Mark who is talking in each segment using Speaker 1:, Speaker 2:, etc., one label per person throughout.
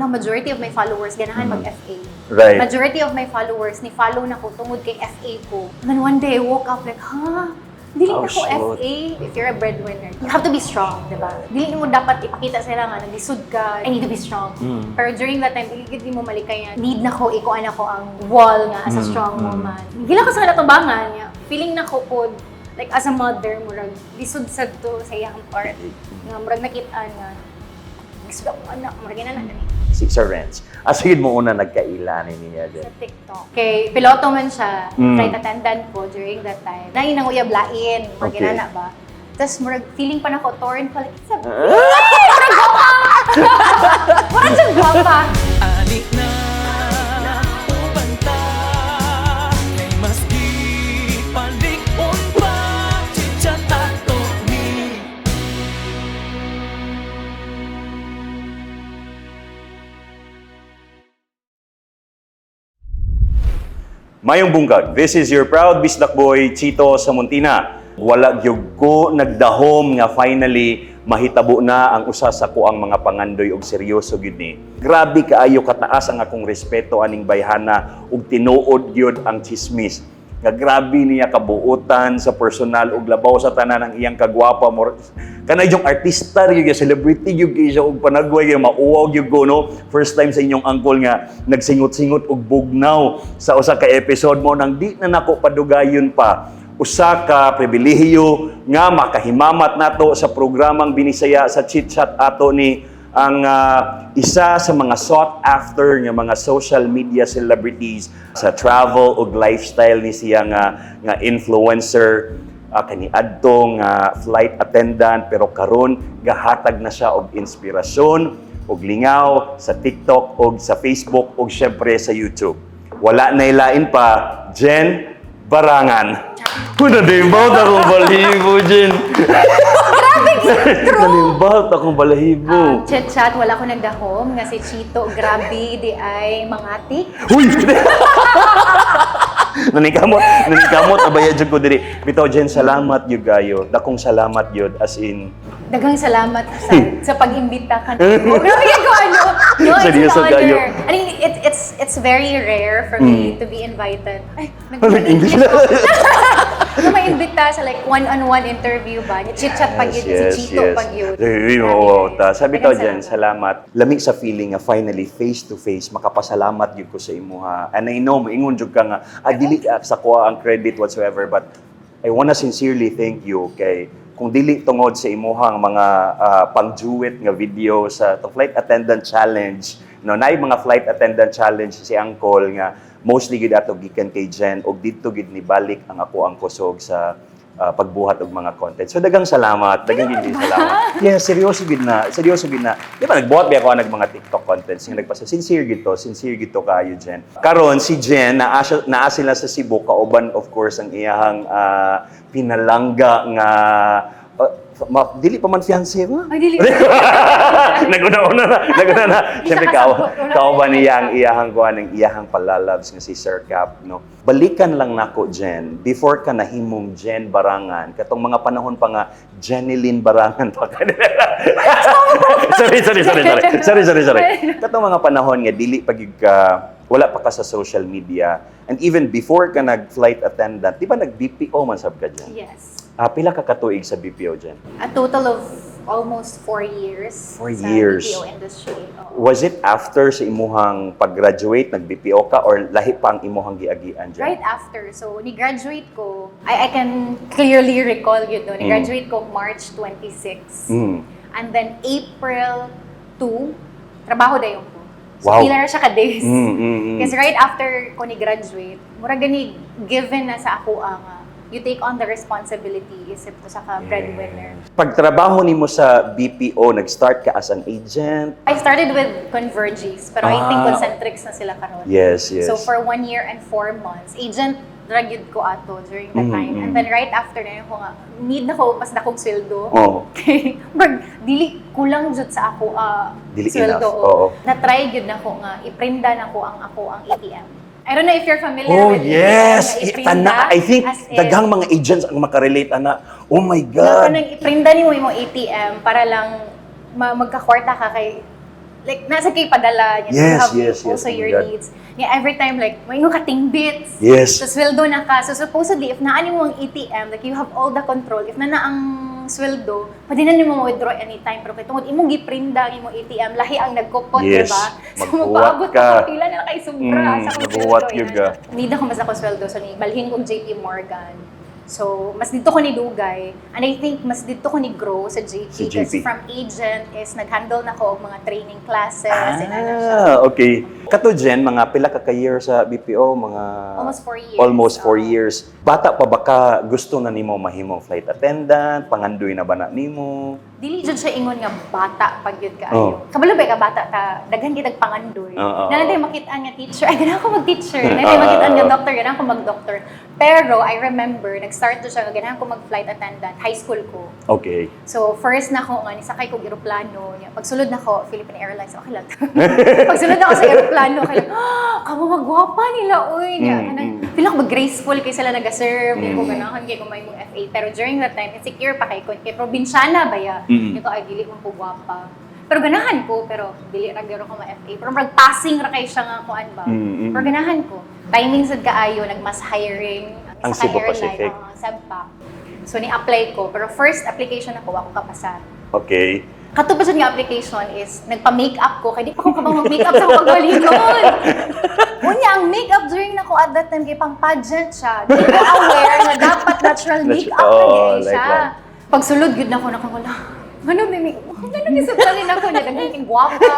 Speaker 1: ano, majority of my followers ganahan mag-FA.
Speaker 2: Right.
Speaker 1: Majority of my followers ni follow na ko tungod kay FA ko. And then one day I woke up like, ha? Dili
Speaker 2: Oh,
Speaker 1: na ko
Speaker 2: shoot.
Speaker 1: FA. If you're a breadwinner, you have to be strong, di ba? Dili mo dapat ipakita sila nga, nagisod ka, I need to be strong.
Speaker 2: Mm.
Speaker 1: Pero during that time, dili gid mo malikayan. Need na ko, ikuan ako ang wall nga as a
Speaker 2: Mm,
Speaker 1: strong
Speaker 2: mm.
Speaker 1: woman. Gila ko sa natubangan. Feeling na ko pod, like as a mother, murag, lisod sad to sa iyang part. Nga, murag nakitaan nga, gusto ko anak, murag na na
Speaker 2: Si Sir Renz. Asigid mo una nagkailan niya
Speaker 1: sa
Speaker 2: din.
Speaker 1: TikTok. Kay piloto man siya,
Speaker 2: Mm.
Speaker 1: flight attendant ko during that time. Nain ang uyab lain, mga
Speaker 2: Okay.
Speaker 1: ginana ba? Tapos murag feeling pa na ko, torn pa, like, sa
Speaker 2: Ah!
Speaker 1: Murag gwapa! Murag gwapa!
Speaker 2: Mayong bungkag, this is your proud bisdak boy, Chito sa Muntina. Wala gyud ko nagdahom nga finally mahitabo na ang usa sa ko ang mga pangandoy og seryoso gyud ni. Grabe kaayo kataas ang akong respeto aning bayhana ug tinuod gyud ang chismis. Nga grabe niya kabuutan sa personal ug labaw sa tanan ang iyang kagwapa mo. Kana yung artista yung celebrity kay siya og panagway gyud mauwaw gyud ko no. First time sa inyong uncle nga nagsingot-singot og bugnaw sa usa ka episode mo nang di na nako padugayon pa usa ka pribilehiyo nga makahimamat nato sa programang binisaya sa Chit Chat ato ni ang ah, isa sa mga sought after nga mga social media celebrities sa travel ug lifestyle ni siya nga nga influencer uh, kani adto nga flight attendant pero karon gahatag na siya og inspirasyon og lingaw sa TikTok ug sa Facebook ug syempre sa YouTube. Wala na ilain pa Jen Barangan. Kuna dimbawt akong balahibo, Jen.
Speaker 1: True!
Speaker 2: Nalimbawt akong balahibo.
Speaker 1: Um, chat-chat, wala ko nagdahom. Nga si Chito, grabe, di ay mangati.
Speaker 2: Uy! nanikamot, nanikamot, abaya jud ko diri. Bitaw Jen, salamat yun gayo. Dakong salamat yun, as in,
Speaker 1: Daghang salamat sa, sa pag-imbita ka. Grabe yan ko ano. No, it's an
Speaker 2: Seryoso kayo.
Speaker 1: honor. I mean, it, it's it's very rare for me to be invited. Ay,
Speaker 2: nag-English
Speaker 1: nag-English Ano maimbita sa like one-on-one interview ba? Chit-chat pag yun, si Chito pag yun. Yun.
Speaker 2: ta. Sabi to dyan, salamat. Lamig sa feeling nga finally face to face makapasalamat yun ko sa imuha. And I know moingon jud ka nga ah, dili ka sa kuha ang credit whatsoever but I wanna sincerely thank you kay kung dili tungod sa imuhang mga ah, pang-duet nga video sa to flight attendant challenge no naay mga flight attendant challenge si Uncle nga mostly gid ato gikan kay Jen og didto gid ni balik ang ako ang kusog sa ah, pagbuhat og mga content. So dagang salamat, dagang gid salamat. Yeah, seryoso gid na, seryoso gid na. Di ba nagbuhat ba ako nag mga TikTok contents nga nagpasa sincere gid to, sincere gid to kaayo Jen. Karon si Jen naa naa sila sa Cebu kauban of course ang iyahang ah, pinalangga nga ah, ma, dili pa man fiancé ba?
Speaker 1: Ay, dili.
Speaker 2: Naguna-una na, naguna na. Siyempre,
Speaker 1: siya
Speaker 2: kao, kao ba niya ang iyahang kuha ng iyahang palalabs nga si Sir Cap, no? Balikan lang nako, Jen, before ka nahimong Jen Barangan, katong mga panahon pa nga, Jeneline Barangan pa ka. sorry, sorry, sorry, sorry. Sorry, sorry, sorry. Katong mga panahon nga, dili pag ka, wala pa ka sa social media. And even before ka nag-flight attendant, di ba nag-BPO man sab ka, Jen?
Speaker 1: Yes.
Speaker 2: Ah, pila ka katuig sa BPO, Jen?
Speaker 1: A total of almost four years
Speaker 2: Four
Speaker 1: sa
Speaker 2: years.
Speaker 1: BPO industry. Oo.
Speaker 2: Was it after sa imuhang pag-graduate, nag-BPO ka, or lahi pa ang imuhang giagian dyan?
Speaker 1: Right after. So, ni-graduate ko, I, I can clearly recall yun, no? Ni-graduate ko March 26.
Speaker 2: Mm.
Speaker 1: And then April 2, trabaho dayon ko. So,
Speaker 2: Wow.
Speaker 1: pila na siya ka-days.
Speaker 2: Mm, mm, mm.
Speaker 1: Kasi right after ko ni-graduate, mura gani given na sa ako ang ah, you take on the responsibility isip ko sa ka breadwinner.
Speaker 2: Pagtrabaho nimo sa BPO, nag-start ka as an agent?
Speaker 1: I started with Convergys, pero I think
Speaker 2: Ah.
Speaker 1: concentrics na sila karon.
Speaker 2: Yes, yes.
Speaker 1: So for one year and four months, agent drag yun ko ato during that
Speaker 2: Mm,
Speaker 1: time.
Speaker 2: mm.
Speaker 1: And then right after na yun ko nga, need na ko, mas dakong sweldo.
Speaker 2: Oh.
Speaker 1: Okay. Mag, dili kulang jud sa ako ah
Speaker 2: Dili enough, oo.
Speaker 1: Na-try jud na ko nga, iprinda na ko ang ako ang ATM. I don't know if you're familiar
Speaker 2: Oh,
Speaker 1: with
Speaker 2: yes!
Speaker 1: ATM, na iprinda,
Speaker 2: Tana, I think daghang mga agents ang makarelate ana. Oh my God!
Speaker 1: kanang iprinda ni mo imong ATM para lang ma- magkakwarta ka kay like nasa kay padala niya.
Speaker 2: Yes,
Speaker 1: you have
Speaker 2: yes, yes,
Speaker 1: also
Speaker 2: oh my
Speaker 1: your
Speaker 2: God.
Speaker 1: needs. Nga every time like may nga kating bits.
Speaker 2: Yes.
Speaker 1: So sweldo na ka. So supposedly if naani mo ang ATM, like you have all the control. If na na ang sweldo, pwede na nimo withdraw anytime pero kay tungod imong giprinda ang imong ATM, lahi ang nagkupot,
Speaker 2: Yes.
Speaker 1: diba? So
Speaker 2: Magbuwat
Speaker 1: magpaabot
Speaker 2: ka.
Speaker 1: pila na kay sobra
Speaker 2: Mm,
Speaker 1: sa sweldo,
Speaker 2: yun
Speaker 1: ina
Speaker 2: ka.
Speaker 1: na. Need ako mas ako sweldo so ni balhin kong JP Morgan. So, mas dito ko ni Dugay. And I think mas dito ko ni grow sa JP.
Speaker 2: Sa
Speaker 1: Kasi from agent is nag-handle na ko og mga training classes. and ano siya.
Speaker 2: Ah, okay. Kato Jen, mga pila ka ka-year sa BPO, mga...
Speaker 1: Almost four years.
Speaker 2: Almost four
Speaker 1: Oo.
Speaker 2: years. Bata pa ba ka gusto na nimo mahimong flight attendant? Pangandoy na ba na nimo?
Speaker 1: Dili jud siya ingon nga bata pag yun ka
Speaker 2: Oh.
Speaker 1: Kabalo ba ka bata ta daghan kitag pangandoy.
Speaker 2: Oo, oo,
Speaker 1: Na natin
Speaker 2: oo.
Speaker 1: makita nga teacher. Ay ganahan ko mag-teacher. Na
Speaker 2: Oo,
Speaker 1: natin makita
Speaker 2: oo,
Speaker 1: nga doctor, ganahan ko mag-doctor. Pero I remember nag-start to siya ganahan ko mag-flight attendant high school ko.
Speaker 2: Okay.
Speaker 1: So, first na ako nga, nisakay ko eroplano. Nya, Pagsulod na ko, Philippine Airlines, okay lang. Pagsulod na ako sa eroplano, kaya lang, ah, kamo magwapa nila, uy. Nya,
Speaker 2: Mm,
Speaker 1: kanang,
Speaker 2: mm.
Speaker 1: feel ako ba graceful kay sila nag-serve, mm. ko ganahan kay kung may mong FA. Pero during that time, insecure pa kay ko, kay probinsyana ba ya?
Speaker 2: Mm.
Speaker 1: Ito ay dili mo po gwapa. Pero ganahan ko, pero dili ra gyud ko ma-FA. Pero mag passing ra kay siya nga kuan ba.
Speaker 2: Mm, mm.
Speaker 1: Pero ganahan ko. Timing sad kaayo, nagmas hiring.
Speaker 2: Ang Cebu Pacific.
Speaker 1: oo, Sebpa. So, ni-apply ko. Pero first application ako, ako kapasa.
Speaker 2: Okay.
Speaker 1: Katupad sa nga application is, nagpa-makeup ko, kaya di pa ko kabang mag-makeup sa akong pagwalingon. Unya, ang makeup during na ko at that time, kay pang pageant siya. Di ko aware na dapat natural
Speaker 2: Natu-
Speaker 1: makeup na
Speaker 2: like
Speaker 1: siya.
Speaker 2: lang.
Speaker 1: Pag sulod, yun na ko, nakawala. Ano may makeup? Ano gisabtalin ako na naging gwapa.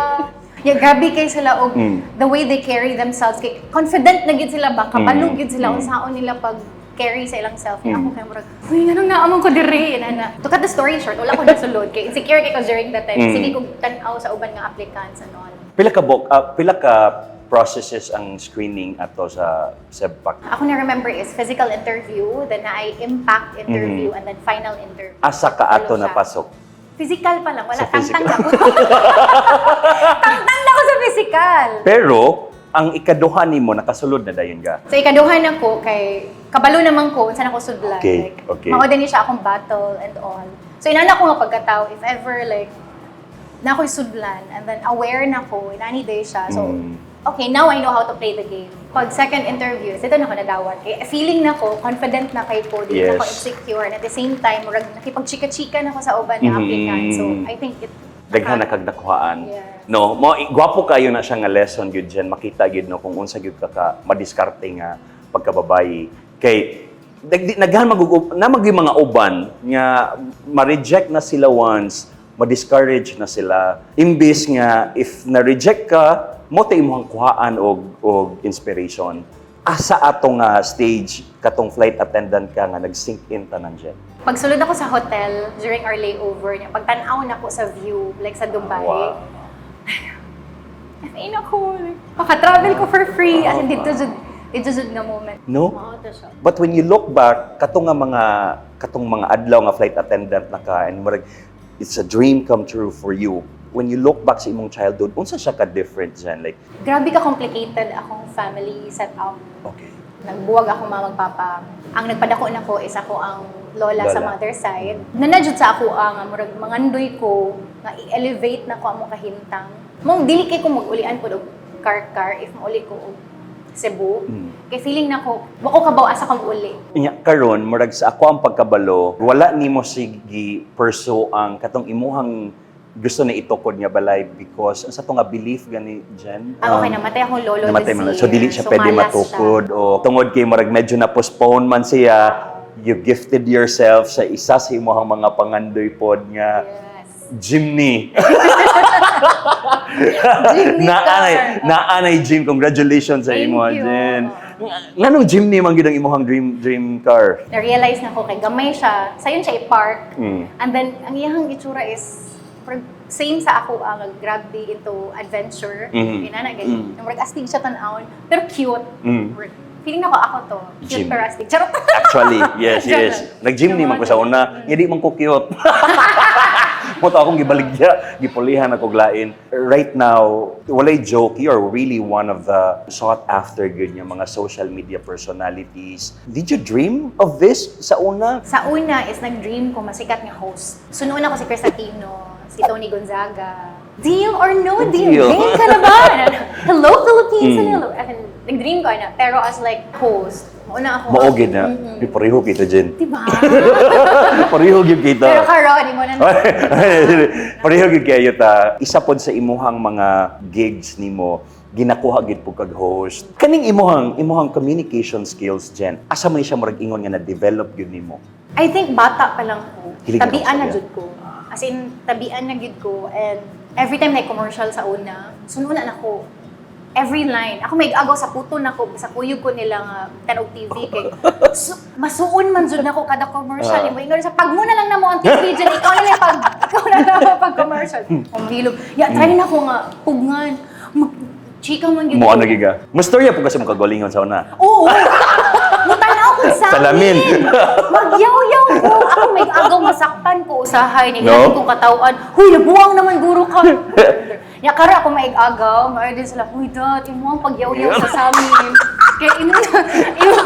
Speaker 1: Yeah, grabe kay sila og
Speaker 2: Mm.
Speaker 1: the way they carry themselves. Kay confident na gid sila ba? Kabalog
Speaker 2: Mm,
Speaker 1: gid sila
Speaker 2: mm.
Speaker 1: unsaon nila pag carry sa ilang self.
Speaker 2: Mm.
Speaker 1: Ako kay murag, uy, anong naamang ko diri? Na na. To cut the story short, wala ko nasulod kay insecure kay ko during that time.
Speaker 2: Mm.
Speaker 1: Sige kog tan-aw sa uban nga applicants and all.
Speaker 2: Pila ka bok, ah, pila ka processes ang screening ato sa SEBPAC?
Speaker 1: Ako na remember is physical interview, then na ay impact interview,
Speaker 2: Mm.
Speaker 1: and then final interview.
Speaker 2: Asa ka ato
Speaker 1: Walo siya. Physical pa lang, wala.
Speaker 2: Sa
Speaker 1: Tangtang
Speaker 2: physical.
Speaker 1: ako. Tangtang ako sa physical.
Speaker 2: Pero, ang ikaduha nimo nakasulod na dayon ka.
Speaker 1: So ikaduhan ako kay kabalo naman ko saan ako sudlan.
Speaker 2: Okay,
Speaker 1: like,
Speaker 2: okay.
Speaker 1: Mao din siya akong battle and all. So inana ko nga pagkatao if ever like na ako'y sudlan and then aware na ko inani day siya. So
Speaker 2: Mm.
Speaker 1: Okay, now I know how to play the game. Pag second interview, dito na ako nadawat. Kaya feeling na ko, confident na kay na
Speaker 2: Yes.
Speaker 1: ako insecure. And at the same time, murag nakipag-chika-chika na ako sa uban ng
Speaker 2: Mhm.
Speaker 1: applicant. So I think it
Speaker 2: Daghan na kag nakuhaan.
Speaker 1: Yes.
Speaker 2: No, mo gwapo kayo na siya nga lesson gyud diyan makita gyud no kung unsa gyud ka ka madiskarte nga pagkababayi. Kay nag- naghan magug na mag mga uban nga ma-reject na sila once, ma-discourage na sila. Imbis nga if na-reject ka, mo tay imong kuhaan og og inspiration. Asa ato nga stage katong flight attendant ka nga nag-sink in tanan dyan.
Speaker 1: Pagsulod ako sa hotel during our layover niya, pagtanaw na ko sa view, like sa Dubai,
Speaker 2: Wow.
Speaker 1: FA na ko. like, Maka-travel ko for free. As in, dito jud, dito jud nga moment.
Speaker 2: No?
Speaker 1: Oo, to siya.
Speaker 2: But when you look back, katong nga mga katong mga adlaw nga flight attendant na ka and murag it's a dream come true for you. When you look back sa imong childhood, unsa siya ka different dyan? Like,
Speaker 1: Grabe ka complicated akong family setup.
Speaker 2: okay.
Speaker 1: Nagbuwag ako mga magpapa. Ang nagpadako na ko is ako ang lola, sa
Speaker 2: Lola.
Speaker 1: mother side. Nanadjud sa ako ang murag mangandoy ko nga i-elevate na ko amo kahintang. Mong dili kay ko mag-ulian po og car-car if mauli ko og Cebu.
Speaker 2: Mm.
Speaker 1: Kay feeling na ko, wako kabaw asa kang uli.
Speaker 2: Inya karon murag sa ako ang pagkabalo, wala nimo sige perso ang katong imuhang gusto na itukod nga balay because sa to nga belief gani dyan.
Speaker 1: Ah, okay,
Speaker 2: um,
Speaker 1: namatay akong lolo
Speaker 2: namatay man. So dili siya
Speaker 1: So,
Speaker 2: pwede matukod
Speaker 1: siya.
Speaker 2: o tungod kay murag medyo na postpone man siya. You gifted yourself sa isa sa imong mga pangandoy pod nga
Speaker 1: Yes.
Speaker 2: Jimny. Naanay, naanay Jim. Congratulations sa imo. Jen. Nganong Jimny man gid ang imong dream dream car?
Speaker 1: Na-realize na ko kay gamay siya. Sayon siya i-park.
Speaker 2: Mm.
Speaker 1: And then, ang iyang itsura is parang same sa ako ang grabe into adventure.
Speaker 2: Mhm.
Speaker 1: Ina na,
Speaker 2: Mm.
Speaker 1: ganyan. Yung Murag astig siya tanawon, pero cute.
Speaker 2: Mm.
Speaker 1: Murag- Feeling ako ako to. Cute
Speaker 2: Jim.
Speaker 1: pero astig. Charot!
Speaker 2: Actually, yes, yes. Nag-Jimny man ko sa una. Hindi man ko cute. Mo to akong gibaligya, gipulihan ako glain. Right now, walay joke, you're really one of the sought after good yung mga social media personalities. Did you dream of this sa una?
Speaker 1: Sa una is nag-dream ko masikat nga host. Sunoon ako si Chris Aquino, si Tony Gonzaga, deal or no deal?
Speaker 2: Deal.
Speaker 1: Game ka na ba? hello, Philippines, and
Speaker 2: Mm.
Speaker 1: hello. I mean, nag-dream ko na. Pero as like host, mauna ako.
Speaker 2: Maogid na.
Speaker 1: Mm-mm.
Speaker 2: Di pareho kita, Jen.
Speaker 1: Diba?
Speaker 2: pareho gyud kita.
Speaker 1: Pero karon, di mo na
Speaker 2: pareho gyud kayo ta. Isa pod sa imuhang mga gigs nimo ginakuha gid po kag host. Kaning imuhang imuhang communication skills, Jen. Asa man siya murag ingon nga na develop gyud nimo.
Speaker 1: I think bata pa lang ko. Tabian na jud ko. As in, tabian na jud ko. And every time na commercial sa una, sununa na ko. Every line. Ako may agaw sa puto na ko, sa kuyog ko nila nga tanog TV kay su, masuon man jud nako kada commercial.
Speaker 2: Ah.
Speaker 1: Imo ingon sa pag muna lang namo ang TV dyan, ikaw na lang pag ikaw na lang ang pag commercial. Umhilog. Ya try na ko nga pugngan. Mag chika man gyud.
Speaker 2: Mo ano giga. Mustorya po kasi mo kagalingon sa una.
Speaker 1: Oo. Sa
Speaker 2: Salamin.
Speaker 1: Magyaw-yaw ko. Ako may agaw masakpan ko. Usahay,
Speaker 2: No?
Speaker 1: nilahin kong katawan. Huy, nabuwang naman guro ka. Ya kara ako may agaw, may din sila, huy dad, imo ang pagyaw-yaw sa samin. Kaya ino imo,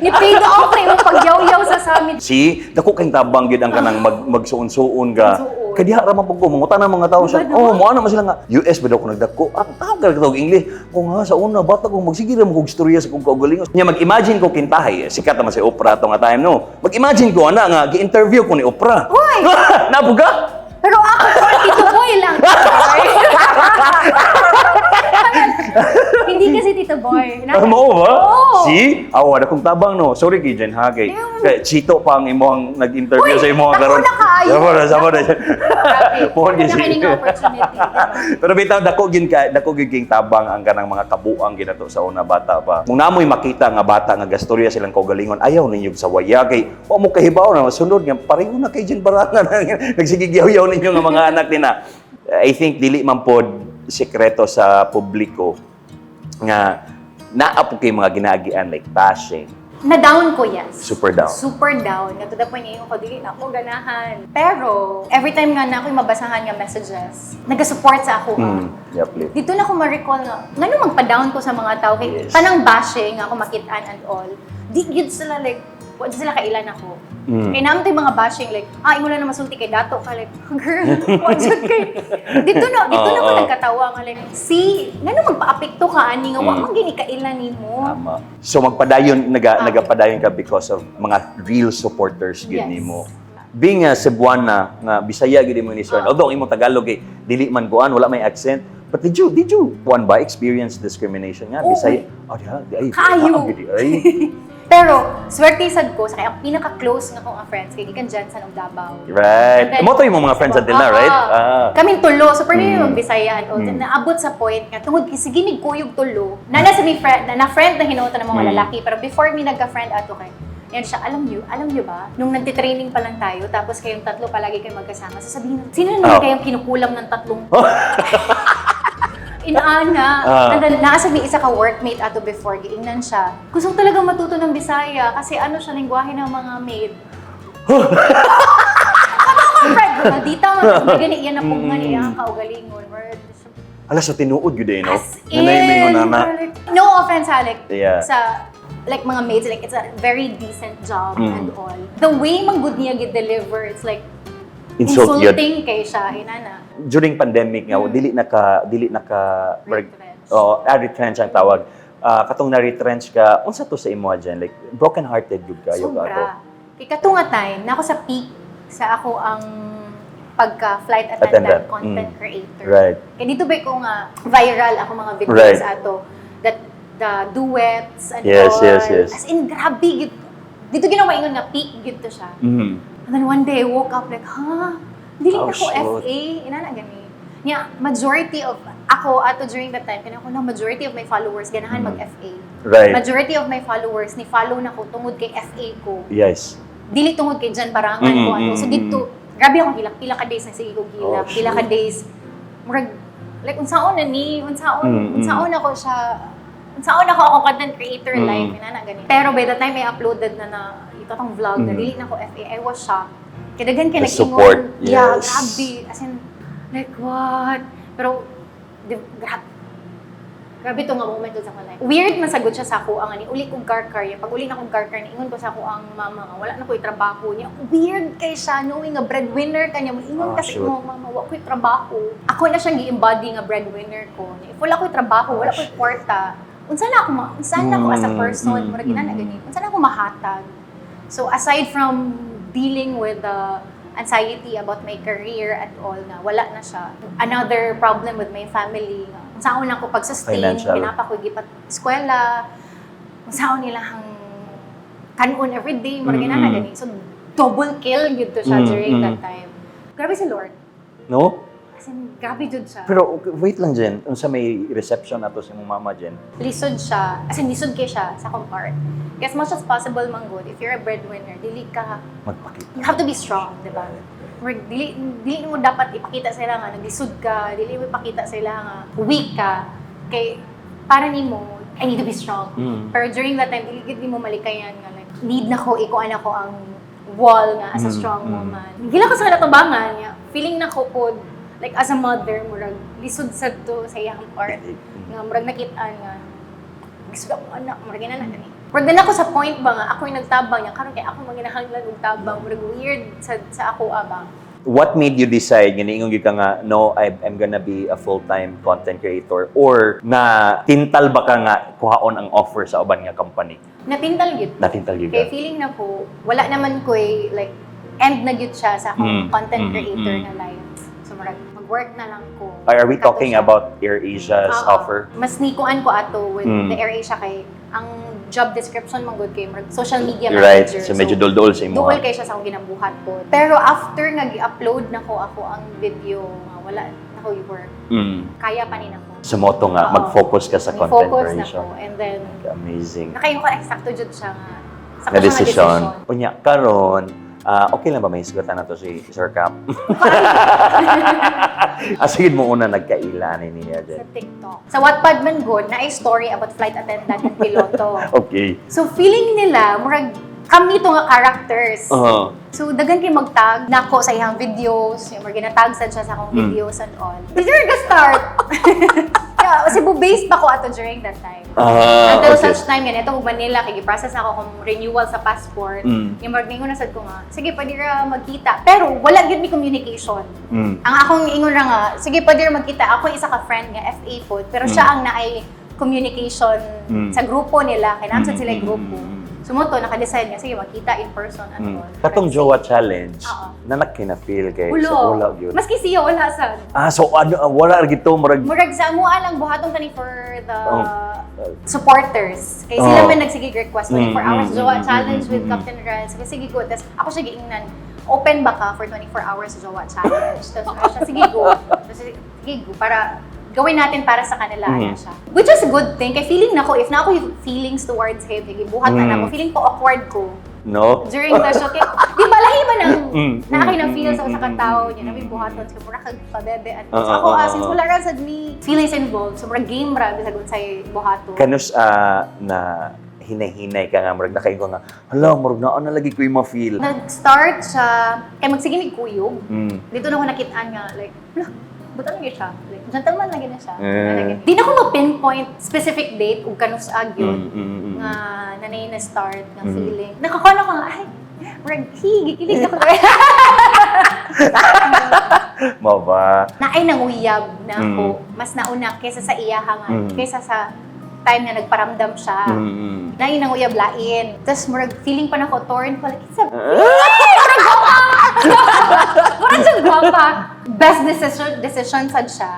Speaker 1: ni off na imong pagyaw-yaw sa samin.
Speaker 2: Si, dako kayong tabang gid ang kanang mag, magsuon-suon ka. Kaya diha ra man pag ko mangutan ng mga tao sa,
Speaker 1: Ba,
Speaker 2: oh, mo ano man sila nga US ba daw ko nagdako. Ah, tawag ka tawag English. Kung nga sa una bata ko magsige ra mo kog istorya sa kong kaugalingon. Nya mag-imagine ko kintahay, sikat naman si Oprah to nga time no. Mag-imagine ko ana nga gi-interview ko ni Oprah.
Speaker 1: Hoy!
Speaker 2: Nabuga?
Speaker 1: Pero ako, 42 boy lang. Hindi kasi Tito Boy.
Speaker 2: Ah, mo ba?
Speaker 1: Oo.
Speaker 2: Si? Aw, wala kong tabang no. Sorry kay Jen ha kay.
Speaker 1: Damn.
Speaker 2: Kay Chito pa ang imong nag-interview
Speaker 1: Uy,
Speaker 2: sa
Speaker 1: naku,
Speaker 2: karon. Sabo na, na.
Speaker 1: Grabe.
Speaker 2: Puhon
Speaker 1: Wala
Speaker 2: gyud
Speaker 1: na
Speaker 2: si-
Speaker 1: kayo ng opportunity.
Speaker 2: Pero bitaw dako gyud ka dako king tabang ang kanang mga kabuang ginato sa una bata pa. Kung namoy makita nga bata nga gastorya silang kaugalingon, ayaw ninyo sa waya kay wa mo kahibaw na sunod nga pareho na kay Jen Barangan nagsigigyaw ninyo nga mga anak nina. I think dili man pod sekreto sa publiko nga naa po kay mga ginaagian like bashing,
Speaker 1: Na-down ko, yes.
Speaker 2: super down.
Speaker 1: Super down. Nga to the point ngayon ko, dili na ako ganahan. Pero, every time nga na ako'y mabasahan nga messages, nag-support sa ako.
Speaker 2: Mm, yep, Liv.
Speaker 1: Dito na ako ma-recall nga, ngano magpa-down ko sa mga tao, kay
Speaker 2: Yes.
Speaker 1: tanang bashing ako makitaan and all. Di sila like, wala sila kailan ako.
Speaker 2: Mm.
Speaker 1: Kaya naman mga bashing like, ah, imo na na masulti kay Dato ka like, girl, what's kay Dito na, dito na ko
Speaker 2: Oo.
Speaker 1: nagkatawa nga like, see, ngano magpa-apekto ka ani nga, wa
Speaker 2: Mm.
Speaker 1: man gini kailan nimo.
Speaker 2: Tama. So magpadayon naga
Speaker 1: Ah.
Speaker 2: nagapadayon ka because of mga real supporters gyud
Speaker 1: Yes.
Speaker 2: nimo. Being a Cebuana nga Bisaya gyud mo ni Sir. Although imong Tagalog eh, dili man kuan wala may accent. But did you did you one by experience discrimination nga. Bisaya? Oh, di ay.
Speaker 1: Kaayo.
Speaker 2: ah, gid, Ay.
Speaker 1: Pero, swerte sad ko sa kaya ang pinaka-close nga kong friends, kay Gikan Jansan ng Davao.
Speaker 2: Right.
Speaker 1: Then-
Speaker 2: Mo to yung mga friends until
Speaker 1: Ah,
Speaker 2: right?
Speaker 1: ah. Kaming tulo, super mm. Yung Bisaya and all.
Speaker 2: Mm.
Speaker 1: Naabot sa point nga, tungod kasi ginig ko yung tulo. Na nasa mi friend, na, na friend na hinuto ng mga
Speaker 2: Mm.
Speaker 1: lalaki. Pero before mi nagka-friend ato kay, yan siya, alam niyo, alam niyo ba, nung nagtitraining pa lang tayo, tapos kayong tatlo palagi kayo magkasama, sasabihin sino naman
Speaker 2: Oh.
Speaker 1: kayong kinukulam ng tatlong Inaana.
Speaker 2: Ah.
Speaker 1: And nasa may isa ka workmate ato before, giingnan siya. Gusto ko talaga matuto ng Bisaya kasi ano siya, lingwahe ng mga maid. Friend, maldita man, gani iyan na po nga niya ang kaugalingon. Word.
Speaker 2: Ala sa tinuod gyud eh, no.
Speaker 1: As in,
Speaker 2: na na.
Speaker 1: no offense like,
Speaker 2: Yeah.
Speaker 1: sa, like mga maids, like, it's a very decent job
Speaker 2: Mm.
Speaker 1: and all. The way man good niya gi-deliver, it's like,
Speaker 2: Insult yun.
Speaker 1: insulting kay siya, inana.
Speaker 2: During pandemic nga,
Speaker 1: Mm.
Speaker 2: dili naka dili naka
Speaker 1: Retrench.
Speaker 2: Oh, ah, retrench ang tawag. Ah, katong na-retrench ka, unsa to sa imo dyan? Like, broken-hearted gyud kayo ka to.
Speaker 1: Sobra. Kay katunga time, na ako sa peak sa ako ang pagka-flight attendant,
Speaker 2: Attendant,
Speaker 1: content
Speaker 2: mm.
Speaker 1: creator.
Speaker 2: Right.
Speaker 1: Kaya dito ba ko nga viral ako mga videos
Speaker 2: Right.
Speaker 1: ato that the duets and
Speaker 2: Yes,
Speaker 1: all.
Speaker 2: yes, yes.
Speaker 1: As in, grabe. Gid, dito ginawa ingon nga peak gid to siya.
Speaker 2: Mhm.
Speaker 1: And then one day, I woke up like, ha? Dili
Speaker 2: Oh,
Speaker 1: na ko. FA. Inana gani. Nya, majority of, ako ato during that time, kaya ako na majority of my followers ganahan
Speaker 2: Mm.
Speaker 1: mag-FA.
Speaker 2: Right.
Speaker 1: Majority of my followers, ni follow na ko tungod kay FA ko.
Speaker 2: Yes.
Speaker 1: Dili tungod kay Jan Barangan
Speaker 2: Mm,
Speaker 1: ko ano. So dito, grabe akong hilak. Pila ka days na sige ko
Speaker 2: Oh,
Speaker 1: hilak. Pila ka days. Murag, like, unsaon na ni, unsaon,
Speaker 2: Mm, mm.
Speaker 1: unsaon ako siya, unsaon ako ako content creator
Speaker 2: Mm.
Speaker 1: live, inana gani. Pero by the time I uploaded na na ito tong vlog,
Speaker 2: Mm.
Speaker 1: dili na ko FA, I was shocked. Kadagan ka
Speaker 2: The
Speaker 1: nag-ingon.
Speaker 2: support,
Speaker 1: Yeah,
Speaker 2: yes.
Speaker 1: grabe. As in, like, what? Pero, di, grabe. Grabe to nga moment sa kanay. Weird man sagod siya sa ako ang ani uli kong niya. Pag uli na kong car car niya, ingon ko sa ako ang mama nga wala na ko'y trabaho niya. Weird kay siya knowing nga breadwinner kanya mo ingon
Speaker 2: Ah,
Speaker 1: kasi mo mama wa ko'y trabaho. Ako na siyang gi-embody nga breadwinner ko. If wala ko'y trabaho, wala ko'y kwarta. Unsa na ako ma unsa na ako as a
Speaker 2: Mm,
Speaker 1: person,
Speaker 2: mm,
Speaker 1: murag na
Speaker 2: mm.
Speaker 1: gani. Unsa na ako mahatag. So aside from dealing with the anxiety about my career at all na wala na siya. Another problem with my family. Saan na ko pag-sustain,
Speaker 2: Financial.
Speaker 1: pinapa ko gipat eskwela. Saan nila hang kanon everyday, mura
Speaker 2: Mm,
Speaker 1: mm na
Speaker 2: mm.
Speaker 1: gani. So double kill yun to siya
Speaker 2: Mm,
Speaker 1: during that time. Grabe si Lord.
Speaker 2: No?
Speaker 1: As in, grabe jud siya.
Speaker 2: Pero okay, wait lang, Jen. Unsa may reception na to sa mong mama, Jen?
Speaker 1: lisod siya. As in, lisod kay siya sa akong part. Kaya as much as possible, man good, if you're a breadwinner, dili ka
Speaker 2: Magpakita.
Speaker 1: you have to be strong, di ba? Or dili, dili mo dapat ipakita sila nga naglisod ka, dili mo ipakita sila nga weak ka. Kay para nimo, I need to be strong.
Speaker 2: Mm.
Speaker 1: Pero during that time, dili gid mo malikayan nga like need na ko ikuan ako ang wall nga as a
Speaker 2: Mm,
Speaker 1: strong
Speaker 2: mm.
Speaker 1: woman. Gila ko sa natabangan nga. Feeling na ko pod like as a mother murag lisod sad to sa iyang part nga murag nakitaan nga gusto ko anak murag na na gani murag na ako sa point ba nga ako yung nagtabang niya karon kay ako maginahanglan og tabang murag weird sa sa ako abang
Speaker 2: What made you decide, nga niingon ka nga, no, I'm, I'm gonna be a full-time content creator? Or na tintal ba ka nga kuhaon ang offer sa uban nga company?
Speaker 1: napintal gyud
Speaker 2: Natintal gyud
Speaker 1: kay
Speaker 2: ka?
Speaker 1: feeling na ko wala naman ko eh, like end na gyud siya sa akong
Speaker 2: Mm,
Speaker 1: content
Speaker 2: mm,
Speaker 1: creator
Speaker 2: mm.
Speaker 1: na life mag-work na lang ko
Speaker 2: Are, are we
Speaker 1: Kato
Speaker 2: talking
Speaker 1: siya.
Speaker 2: about AirAsia's
Speaker 1: Oo.
Speaker 2: offer?
Speaker 1: Mas nikuan ko ato with
Speaker 2: Mm.
Speaker 1: the AirAsia kay ang job description man good kay social media
Speaker 2: Right,
Speaker 1: manager.
Speaker 2: so medyo dol-dol sa imo.
Speaker 1: Duol kay siya sa akong ginambuhat po. Pero after nga gi-upload na ko ako ang video nga wala na ko work.
Speaker 2: Mm.
Speaker 1: Kaya pa ni nako.
Speaker 2: Sa moto nga,
Speaker 1: Oo.
Speaker 2: mag-focus ka sa content
Speaker 1: Focus na
Speaker 2: creation.
Speaker 1: ko and then
Speaker 2: Amazing.
Speaker 1: nakayo ko eksakto jud siya nga sa
Speaker 2: Na decision. Unya, karon, ah, okay lang ba may sigutan na to si Sir Cap? ah, sige mo una nagkaila ni niya
Speaker 1: sa
Speaker 2: dyan.
Speaker 1: TikTok. Sa Wattpad man good na story about flight attendant and piloto.
Speaker 2: Okay.
Speaker 1: so feeling nila murag kami to nga characters.
Speaker 2: Uh,
Speaker 1: So, dagan kay magtag nako sa iyang videos, yung mga ginatag sad siya sa akong
Speaker 2: Mm.
Speaker 1: videos and all. Did you ga start? yeah, Cebu-based pa ko ato during that time.
Speaker 2: ah,
Speaker 1: Until
Speaker 2: okay.
Speaker 1: such time, yan, ito Manila, kaya process ako kung renewal sa passport.
Speaker 2: Mm.
Speaker 1: Yung magningon na sad ko nga, sige, pwede ra magkita. Pero, wala yun may communication.
Speaker 2: Mm.
Speaker 1: Ang akong ingon ra nga, sige, pwede ra magkita. Ako isa ka friend nga, FA po, pero siya ang naay communication
Speaker 2: Mm.
Speaker 1: sa grupo nila. Kaya
Speaker 2: Mm,
Speaker 1: sila
Speaker 2: mm,
Speaker 1: yung grupo. Sumunto, naka-decide nga, sige, magkita in person and
Speaker 2: Mm. Katong Jowa Challenge,
Speaker 1: Oo.
Speaker 2: nanak kina-feel kay
Speaker 1: Ulo.
Speaker 2: sa ula yun.
Speaker 1: Maski siya, wala sad.
Speaker 2: Ah, so ano, ah, wala rin gito, murag,
Speaker 1: Murag sa amuan lang buhatong tani for the
Speaker 2: Oh.
Speaker 1: supporters. Kay sila
Speaker 2: Oh.
Speaker 1: man nagsige request 24
Speaker 2: Mm,
Speaker 1: hours
Speaker 2: mm,
Speaker 1: Jowa
Speaker 2: mm,
Speaker 1: challenge
Speaker 2: mm,
Speaker 1: with
Speaker 2: mm,
Speaker 1: Captain Ren. Sige sige go. Tapos ako siya giingnan. Open ba ka for 24 hours Jowa challenge? Tapos ako siya sige go. Tapos sige go para gawin natin para sa kanila
Speaker 2: Mm.
Speaker 1: siya. Which is a good thing. Kay feeling na ko, if na ako yung feelings towards him, kay gibuhat na
Speaker 2: Mm.
Speaker 1: ako, feeling ko awkward ko
Speaker 2: no?
Speaker 1: during the shoot. Kaya, di ba, lahi ba ng
Speaker 2: Mm, mm,
Speaker 1: ng feel
Speaker 2: mm,
Speaker 1: sa usa
Speaker 2: mm,
Speaker 1: ka
Speaker 2: mm,
Speaker 1: tao
Speaker 2: mm,
Speaker 1: niya,
Speaker 2: mm,
Speaker 1: namin
Speaker 2: mm.
Speaker 1: buhaton, sa mura kag pabebe. At
Speaker 2: Oo,
Speaker 1: so ako,
Speaker 2: oo,
Speaker 1: ah, since
Speaker 2: oo.
Speaker 1: wala ra sad me feelings involved, so mura game ra, bisag unsay buhaton.
Speaker 2: Kanus ah, na hinay-hinay ka nga, murag nakain ko nga, hala, murag na, ano lagi ko yung ma-feel.
Speaker 1: Nag-start siya, kay magsiginig kuyog.
Speaker 2: Mm.
Speaker 1: Dito na ko nakitaan nga, like, wala, buta lang siya. Like, gentleman lagi na siya.
Speaker 2: Eh.
Speaker 1: Di na ko ma-pinpoint specific date ug kanus ag
Speaker 2: Mm,
Speaker 1: yun.
Speaker 2: mm, mm, mm.
Speaker 1: nga nanay na start ng
Speaker 2: Mm.
Speaker 1: feeling. Nakakano ko nga, ay, murag, higi, kilig ako.
Speaker 2: Mo ba?
Speaker 1: na ay nanguyab na
Speaker 2: Mm.
Speaker 1: ako. Mas nauna kaysa sa iyaha nga,
Speaker 2: Mm.
Speaker 1: kaysa sa time na nagparamdam siya.
Speaker 2: Mm, mm.
Speaker 1: Na ay nanguyab lain. Tapos murag feeling pa na ko, torn pa, like, isa, murag siya gwapa. Best decision, decision sad siya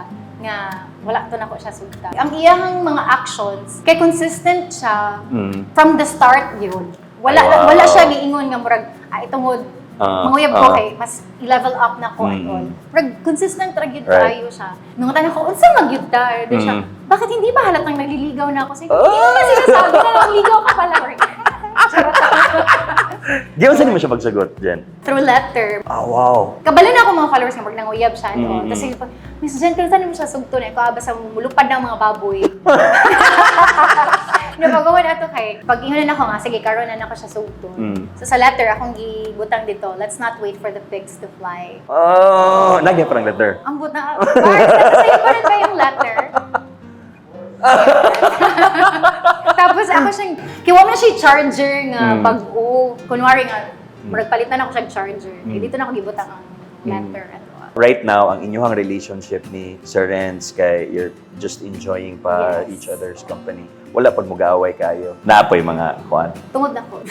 Speaker 1: nga wala to na ko siya sugta. Ang iyang mga actions, kay consistent siya
Speaker 2: Mm.
Speaker 1: from the start yun. Wala
Speaker 2: Ay, wow.
Speaker 1: wala siya giingon nga murag ah itungod
Speaker 2: Ah,
Speaker 1: manguyab ko
Speaker 2: ah.
Speaker 1: kay mas i-level up na ko
Speaker 2: Mm.
Speaker 1: all. Murag consistent ra gyud
Speaker 2: Right.
Speaker 1: kayo siya. Nung tanong ko unsa magyud ta? Doon siya,
Speaker 2: Mm.
Speaker 1: bakit hindi ba halatang nagliligaw na ako? Sige,
Speaker 2: Ah!
Speaker 1: hindi ba sinasabi na nagliligaw ka pala? Charot
Speaker 2: saan mo siya magsagot, Jen?
Speaker 1: Through letter.
Speaker 2: Ah, wow.
Speaker 1: Kabalo na ako mga followers nga pag nanguyab siya.
Speaker 2: Mm,
Speaker 1: No?
Speaker 2: mm.
Speaker 1: Tapos yung pag, Miss Jen, kung saan mo siya sugto na? Ikaw ah, basta mulupad ng mga baboy. Napagawa na ito kay, pag ingon na ako nga, sige, karon na ako siya sugto.
Speaker 2: Mm.
Speaker 1: So sa letter, akong gibutang dito, let's not wait for the pigs to fly.
Speaker 2: Oh, nagyan parang letter.
Speaker 1: Ang buta, Bars, sa'yo pa rin ba yung letter? Tapos ako siyang, kiwa mo na siya charger nga
Speaker 2: Mm.
Speaker 1: bag-o. Kunwari nga, murag palitan ako siya charger. Eh,
Speaker 2: Mm.
Speaker 1: dito na ako gibutang ang letter and all.
Speaker 2: Right now, ang inyong relationship ni Sir Renz kay you're just enjoying pa
Speaker 1: Yes.
Speaker 2: each other's company. Wala pag mag-aaway kayo. Naapoy mga kuan.
Speaker 1: Tungod na ko.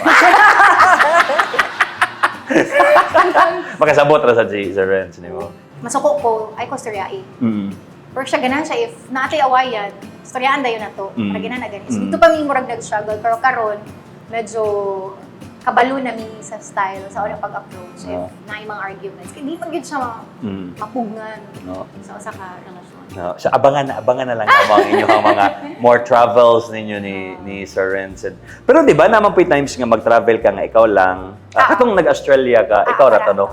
Speaker 2: Makasabot ra sa si Sir Renz ni mo.
Speaker 1: Masuko ko, ay ko storyai.
Speaker 2: Mm.
Speaker 1: Pero siya ganan siya, if naatay awayan, storyaan dayon na to.
Speaker 2: Mm.
Speaker 1: Para ganan na ganis.
Speaker 2: Mm.
Speaker 1: Dito pa mi murag nag-struggle, pero karon medyo kabalo na mi sa style sa unang pag-approach.
Speaker 2: Oo.
Speaker 1: If na mga arguments. Kaya di pa gyud siya ma-
Speaker 2: Mm.
Speaker 1: mapugnan
Speaker 2: No.
Speaker 1: sa usa ka relasyon.
Speaker 2: No, so abangan na, abangan na lang ang mga inyong mga more travels ninyo ni ni Sir Renz. And- Pero di ba naman po yung times nga mag-travel ka nga ikaw lang. Ah,
Speaker 1: Ah.
Speaker 2: katong nag-Australia ka,
Speaker 1: Ah,
Speaker 2: ikaw ra to no?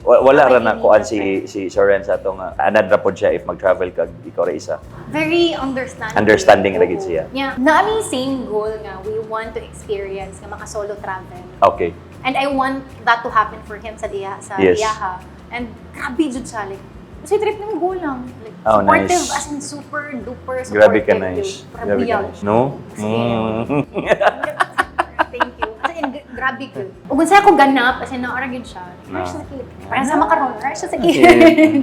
Speaker 2: Wa- Wala ra na kuan si si Sir Renz atong uh, anad ra pod siya if mag-travel ka ikaw ra isa.
Speaker 1: Very understanding.
Speaker 2: Understanding ra gid siya.
Speaker 1: Yeah. Na aming same goal nga, we want to experience nga maka-solo travel.
Speaker 2: Okay.
Speaker 1: And I want that to happen for him sa diya sa
Speaker 2: Yes.
Speaker 1: Diyaha. And grabe jud siya like kasi trip nang go lang. Like,
Speaker 2: Oh,
Speaker 1: supportive,
Speaker 2: nice.
Speaker 1: as in super duper supportive.
Speaker 2: Grabe ka nice.
Speaker 1: dude.
Speaker 2: Grabe ka
Speaker 1: Grabe
Speaker 2: nice. No? Mm.
Speaker 1: Thank you. As in, g- grabe ko. Ug kung sa ako ganap, as in, naara gyud siya. Naara siya sa kilid. Parang sa makaron, naara siya sa kilid.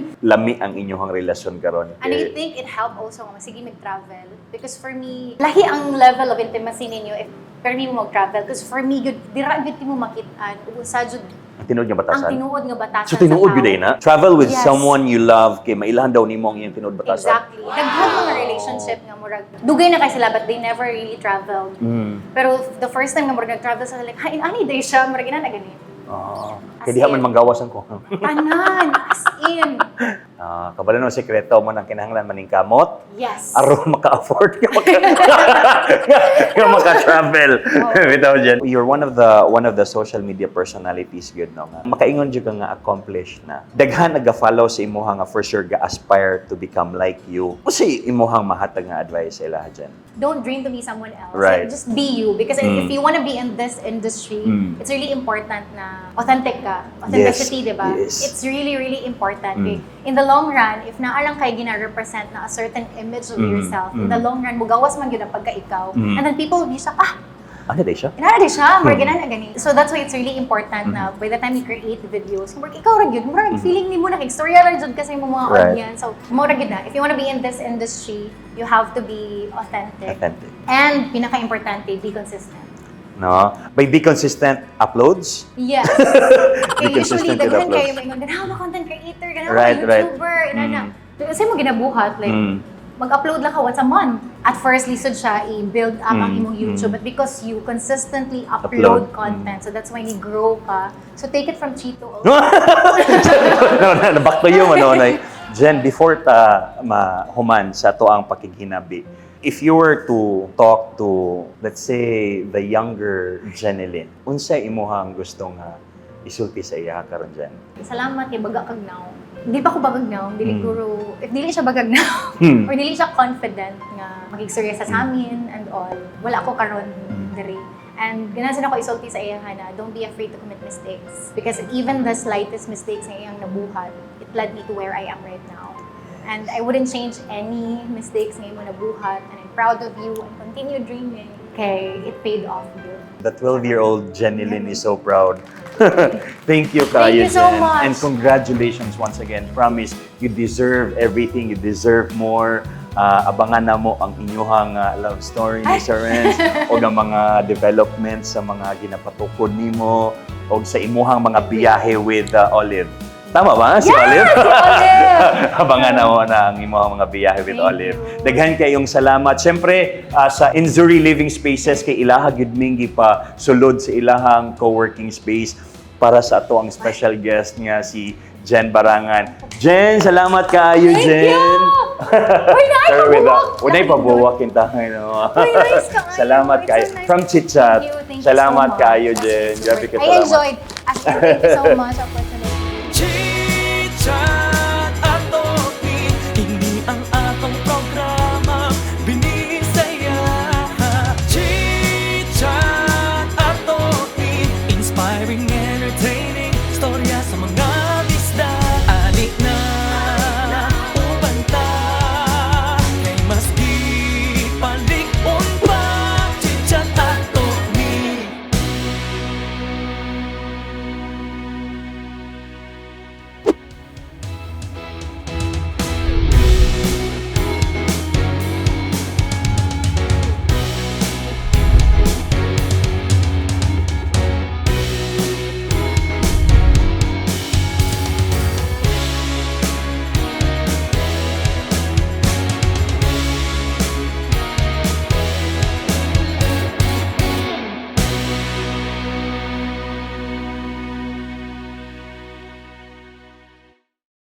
Speaker 2: Lami ang inyong relasyon karon.
Speaker 1: And I think it helped also nga sige mag-travel. Because for me, lahi ang level of intimacy ninyo if permi mo mag-travel. Because for me, good, dira good mo makitaan. Ug sa jud
Speaker 2: tinuod nga
Speaker 1: ang
Speaker 2: batasan.
Speaker 1: tinuod nga batasan
Speaker 2: So tinuod
Speaker 1: sa
Speaker 2: gyud
Speaker 1: tao.
Speaker 2: na. Travel with
Speaker 1: Yes.
Speaker 2: someone you love kay mailahan daw nimo ang iyong tinuod batasan.
Speaker 1: Exactly. Daghang mga relationship nga murag dugay na kay sila but they never really traveled.
Speaker 2: Mm.
Speaker 1: Pero the first time nga murag nag-travel sila like, hain ani day siya murag ina na gani. As
Speaker 2: kaya diha man manggawasan ko.
Speaker 1: Tanan as in.
Speaker 2: Ah, kabalo no sekreto mo nang kinahanglan maning kamot
Speaker 1: Yes.
Speaker 2: aron maka-afford ka maka ka maka-travel. Bitaw dyan. You're one of the one of the social media personalities good no nga. Makaingon jud ka nga accomplish na. Daghan naga-follow sa imuha nga for sure ga-aspire to become like you. Usi imuhang mahatag nga advice sa ilaha dyan.
Speaker 1: Don't dream to be someone else.
Speaker 2: Right.
Speaker 1: Like, just be you. Because
Speaker 2: Mm.
Speaker 1: if you want to be in this industry,
Speaker 2: Mm.
Speaker 1: it's really important na authentic ka. Authenticity,
Speaker 2: Yes.
Speaker 1: di ba?
Speaker 2: Yes.
Speaker 1: It's really, really important.
Speaker 2: Mm.
Speaker 1: In the long run, if naalang kay gina-represent na a certain image of
Speaker 2: Mm.
Speaker 1: yourself,
Speaker 2: Mm.
Speaker 1: in the long run, mugawas man yun ang pagka-ikaw.
Speaker 2: Mm.
Speaker 1: And then people will be shocked, ah,
Speaker 2: Ano day siya?
Speaker 1: Inana di siya, murag na gani. So that's why it's really important na by the time you create videos, murag ikaw ra gyud, murag feeling ni mo na istorya ra jud kasi mo mga.
Speaker 2: Right.
Speaker 1: audience. So mo ra gyud na. If you want to be in this industry, you have to be authentic.
Speaker 2: Authentic.
Speaker 1: And pinaka-importante, be consistent.
Speaker 2: No? By be consistent uploads.
Speaker 1: Yes.
Speaker 2: Be consistent with uploads.
Speaker 1: kayo may mga ganawa content creator, ganawa
Speaker 2: Right, right.
Speaker 1: YouTuber, inana.
Speaker 2: Mm.
Speaker 1: Kasi mo ginabuhat, like,
Speaker 2: Mm.
Speaker 1: mag-upload lang ka once a month. At first, lisod siya i-build up ang
Speaker 2: Mm,
Speaker 1: imong YouTube.
Speaker 2: mm.
Speaker 1: But because you consistently
Speaker 2: Upload,
Speaker 1: upload, content, so that's why ni-grow ka. So take it from Chito.
Speaker 2: no, no, no, back to you, ano, Noy. Jen, before ta mahuman sa to ang pakikinabi, if you were to talk to, let's say, the younger Jenilyn, unsa imuhang gustong nga isulti sa iya karon Jen?
Speaker 1: Salamat kay baga kag now. Hindi pa ko bagag now, dili
Speaker 2: Mm.
Speaker 1: guro, if dili siya bagag now,
Speaker 2: Hmm.
Speaker 1: or dili siya confident nga magigsurya sa amin and all, wala ko karon
Speaker 2: Mm.
Speaker 1: diri. And ganasan ako isulti sa iya na don't be afraid to commit mistakes. Because even the slightest mistakes na iyang nabuhat, it led me to where I am right now. And I wouldn't change any mistakes na imo nabuhat. And I'm proud of you and continue dreaming. Okay, it paid off good.
Speaker 2: The 12-year-old Jenilyn is so proud. Thank you,
Speaker 1: Thank
Speaker 2: kayo,
Speaker 1: you so
Speaker 2: Jen.
Speaker 1: much.
Speaker 2: And congratulations once again. Promise, you deserve everything. You deserve more. Ah, abangan na mo ang inyuhang ah, love story ni. Sir Renz o ang mga developments sa mga ginapatukod nimo o sa imuhang mga biyahe with ah, Olive. Tama ba? Si
Speaker 1: Yes,
Speaker 2: Olive?
Speaker 1: si Olive!
Speaker 2: abangan na mo na ang imuhang mga biyahe with
Speaker 1: Thank
Speaker 2: Olive.
Speaker 1: you.
Speaker 2: Daghan kayong salamat. Siyempre, ah, sa Inzuri Living Spaces, kay Ilaha Gudmingi pa sulod sa ilahang co-working space para sa ato ang special guest nga si Jen Barangan. Jen, salamat kaayo,
Speaker 1: Thank
Speaker 2: Jen.
Speaker 1: you! Uy, naay
Speaker 2: Sir, with
Speaker 1: pabuwak!
Speaker 2: a- Unay pabuwak kita no.
Speaker 1: Uy, nice ka,
Speaker 2: Salamat
Speaker 1: so
Speaker 2: kayo.
Speaker 1: nice.
Speaker 2: From Chitchat.
Speaker 1: Thank you, thank you
Speaker 2: Salamat
Speaker 1: so much.
Speaker 2: kayo, Jen. Grabe ka
Speaker 1: I enjoyed. As thank you so much Chat
Speaker 3: at
Speaker 4: Topi Hindi ang atong programa. Binisaya Chichat at Topi Inspiring, entertaining Storya.